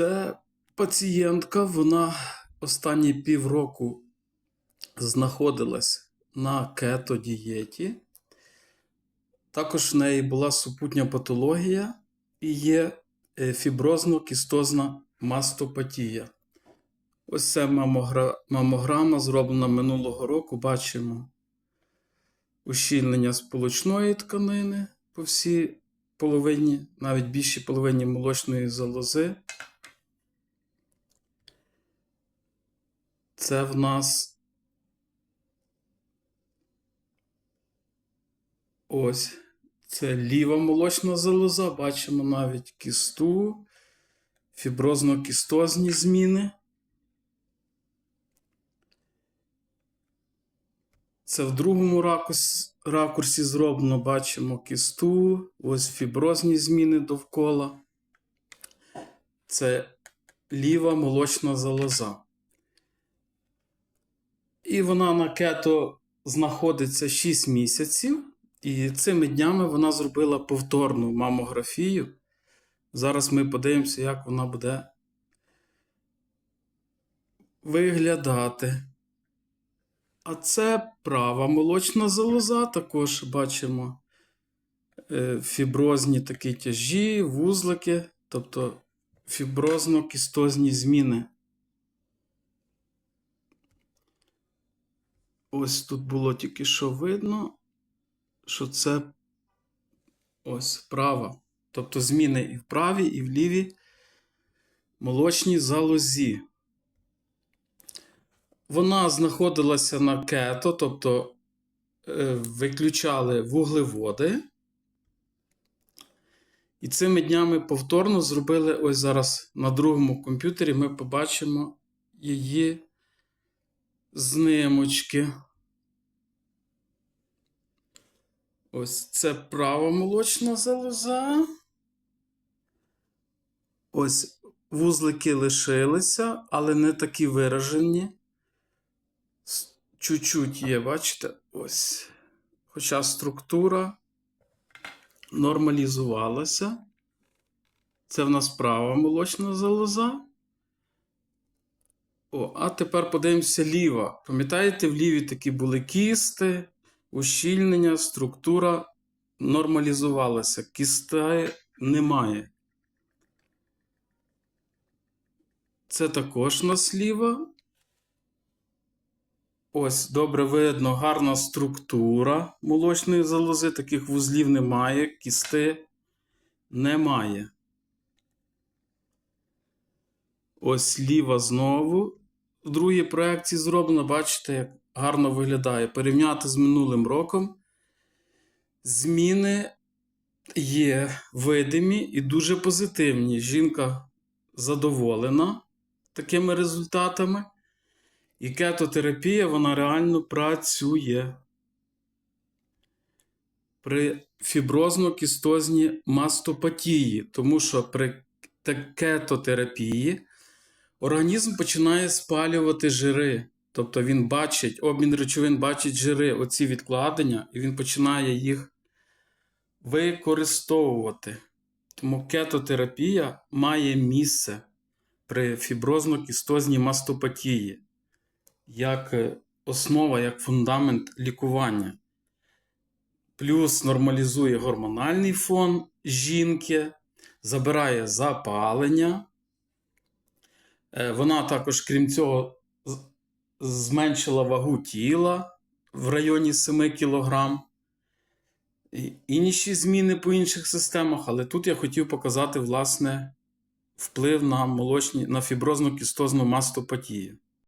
Це пацієнтка, вона останні півроку знаходилась на кето-дієті. Також в неї була супутня патологія і є е, фіброзно-кістозна мастопатія. Ось це мамограма, зроблена минулого року. Бачимо ущільнення сполучної тканини по всій половині, навіть більшій половині молочної залози. Це в нас ось це ліва молочна залоза. Бачимо навіть кісту, фіброзно-кістозні зміни. Це в другому ракурсі, зроблено, бачимо кісту, ось фіброзні зміни довкола. Це ліва молочна залоза. І вона на кето знаходиться 6 місяців. І цими днями вона зробила повторну мамографію. Зараз ми подивимося, як вона буде виглядати. А це права молочна залоза. Також бачимо е, фіброзні такі тяжі, вузлики, тобто фіброзно-кістозні зміни. Ось тут було тільки що видно, що це ось права. Тобто зміни і в правій, і в лівій молочній залозі. Вона знаходилася на кето, тобто е, виключали вуглеводи. І цими днями повторно зробили ось зараз на другому комп'ютері ми побачимо її знимочки. Ось це права молочна залоза. Ось вузлики лишилися, але не такі виражені. Чуть-чуть є, бачите? Ось. Хоча структура нормалізувалася. Це в нас права молочна залоза. О, а тепер подивимося ліва. Пам'ятаєте, в ліві такі були кісти, ущільнення, структура нормалізувалася. Кістей немає. Це також нас ліва. Ось, добре видно, гарна структура молочної залози. Таких вузлів немає, кісти немає. Ось ліва знову. В другій проекції зроблено, бачите, як гарно виглядає. Порівняти з минулим роком. Зміни є видимі і дуже позитивні. Жінка задоволена такими результатами. І кетотерапія вона реально працює. При фіброзно-кістозній мастопатії, тому що при те- кетотерапії організм починає спалювати жири. Тобто він бачить, обмін речовин бачить жири, оці відкладення, і він починає їх використовувати. Тому кетотерапія має місце при фіброзно-кістозній мастопатії як е, основа, як фундамент лікування. Плюс нормалізує гормональний фон жінки, забирає запалення. Е, Вона також, крім цього, зменшила вагу тіла в районі 7 кг. Інші зміни по інших системах, але тут я хотів показати, власне, вплив на молочні, на фіброзно-кістозну мастопатію.